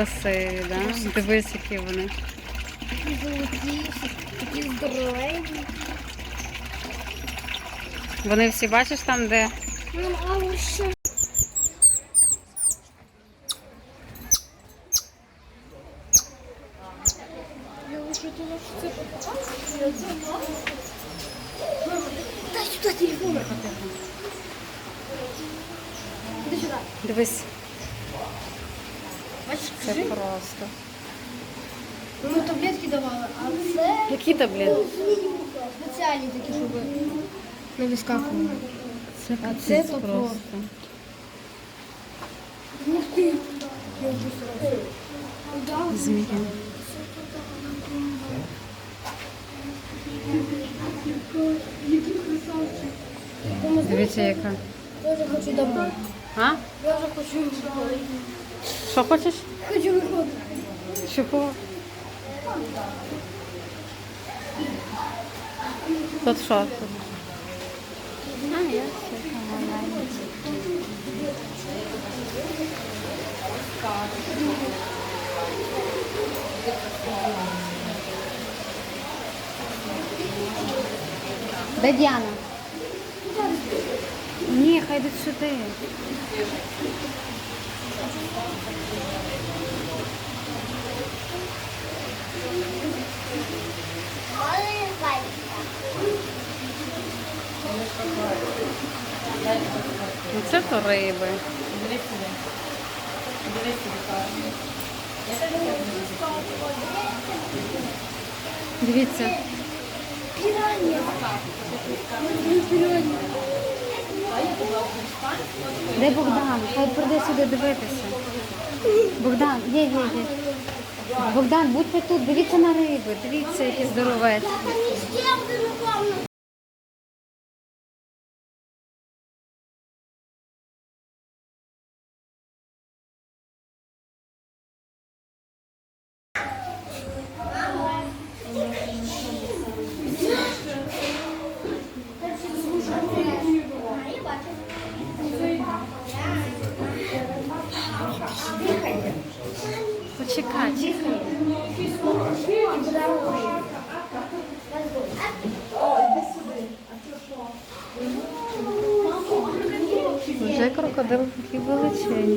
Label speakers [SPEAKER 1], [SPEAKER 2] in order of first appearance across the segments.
[SPEAKER 1] красиві, да? Дивись, які вони.
[SPEAKER 2] Такі Золоті, такі здоровенні.
[SPEAKER 1] Вони всі бачиш там, де
[SPEAKER 2] Мам, а що? Дай сюди телефон.
[SPEAKER 1] Дивись, це
[SPEAKER 2] скажи.
[SPEAKER 1] просто.
[SPEAKER 2] Ми таблетки давали, а це
[SPEAKER 1] Які таблетки?
[SPEAKER 2] спеціальні такі, щоб не вискакували.
[SPEAKER 1] Це
[SPEAKER 2] А
[SPEAKER 1] капець
[SPEAKER 2] це то
[SPEAKER 1] просто.
[SPEAKER 2] Ух ти! Я вже сразу. Да.
[SPEAKER 1] Змія.
[SPEAKER 2] Який красавчик.
[SPEAKER 1] Дивіться, яка.
[SPEAKER 2] Я вже хочу домой.
[SPEAKER 1] А?
[SPEAKER 2] Я вже хочу домой.
[SPEAKER 1] Що хочеш?
[SPEAKER 2] Хочу виходити.
[SPEAKER 1] Чого? Тут що? А, я Де Діана? Ні, хай йдуть сюди. Це то риби. Дивіться.
[SPEAKER 2] Піранія.
[SPEAKER 1] Де Богдан? Хай прийде сюди дивитися. Богдан, є, є, є. Богдан, будьте тут, дивіться на риби, дивіться, які здоровець. Чекай. Вже крокодил такий величезний.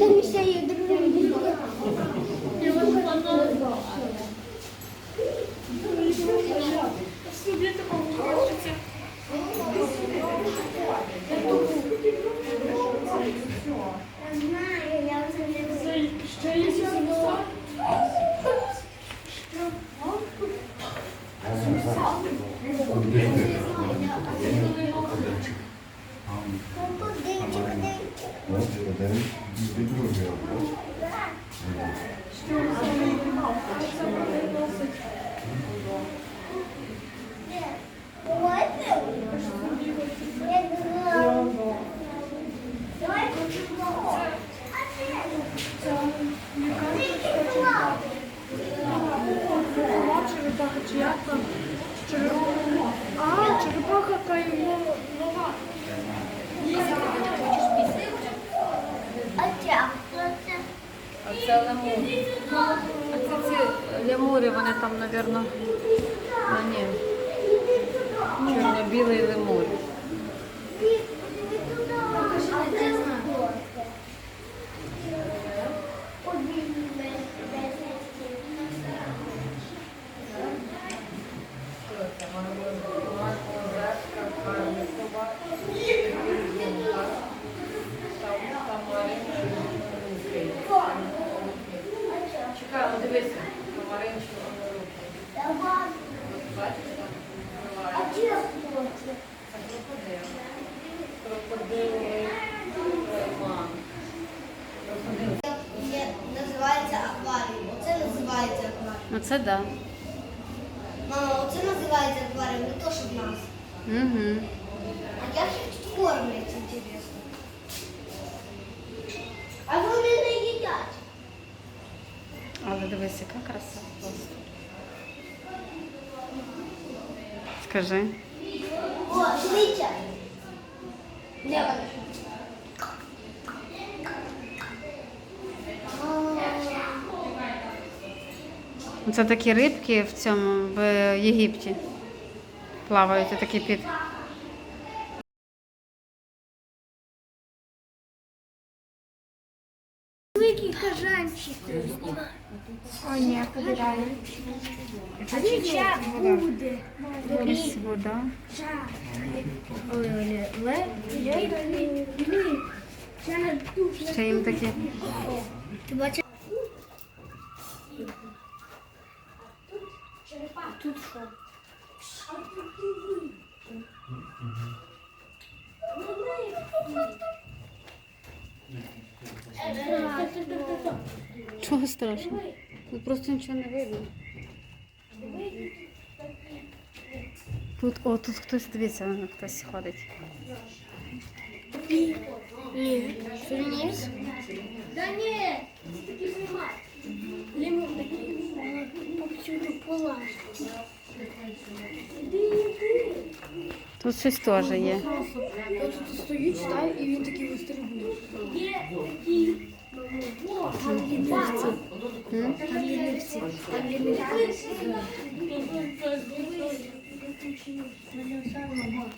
[SPEAKER 2] Ne diyor? Benim bir durmuyor bu.
[SPEAKER 3] İşte o zaman eğitim hafta. А
[SPEAKER 1] це лемур. А це ці лемури, вони там, мабуть, а ні. Чорно-білий лемур. Чекай, ну дивися, помаранчево
[SPEAKER 2] А хлопцы?
[SPEAKER 1] Крокодили.
[SPEAKER 2] Є, називається акваріум. Оце називається акваріум.
[SPEAKER 1] Ну да.
[SPEAKER 2] Мама, оце називається акваріум, не то, що в нас.
[SPEAKER 1] Угу.
[SPEAKER 2] А як їх кормлять, інтересно? А вони.
[SPEAKER 1] Але дивись, яка краса просто. Скажи.
[SPEAKER 2] О, дивіться. А,
[SPEAKER 4] Це такі рибки в цьому в Єгипті плавають, такі під.
[SPEAKER 5] Великий кажанчик. О, ні, побираю. А чеча буде.
[SPEAKER 4] Якась вода. Ще їм такі.
[SPEAKER 2] Ти бачиш?
[SPEAKER 5] Тут що?
[SPEAKER 4] Чого страшно? Тут просто нічого не видно. Тут, о, тут хтось дивіться, воно хтось ходить.
[SPEAKER 5] Ні. Феніс? Да ні, це такий примат. Лімон такий повсюду полазить. Іди, іди.
[SPEAKER 4] Тут щось теж є.
[SPEAKER 5] Я тут стою, читаю, і він такий вистрибує. Є такі.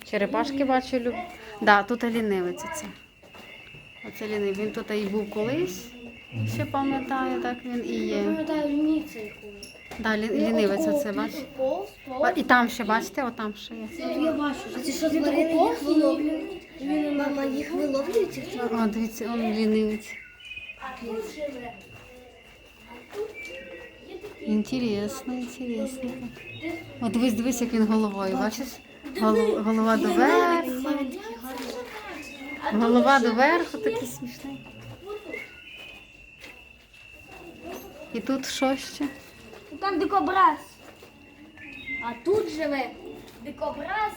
[SPEAKER 4] Черепашки бачу люб. Да, тут лінивець це. Оце лінивий. Він тут і був колись. Ще пам'ятаю, так він і є.
[SPEAKER 5] пам'ятаю лінивці яку.
[SPEAKER 4] Да, лі- лінивець оце, бачиш?
[SPEAKER 5] Повз,
[SPEAKER 4] Ба- І там ще, бачите, отам ще є.
[SPEAKER 5] Я бачу.
[SPEAKER 2] А це що тварини їх виловлюють? Мама їх тварин?
[SPEAKER 4] О, дивіться, он лінивець. Інтересно, інтересно. О, дивись, дивись, як він головою, бачиш? Голова, голова доверху. Голова доверху такий смішний. І тут що ще?
[SPEAKER 5] Там дикобраз. А тут живе дикобраз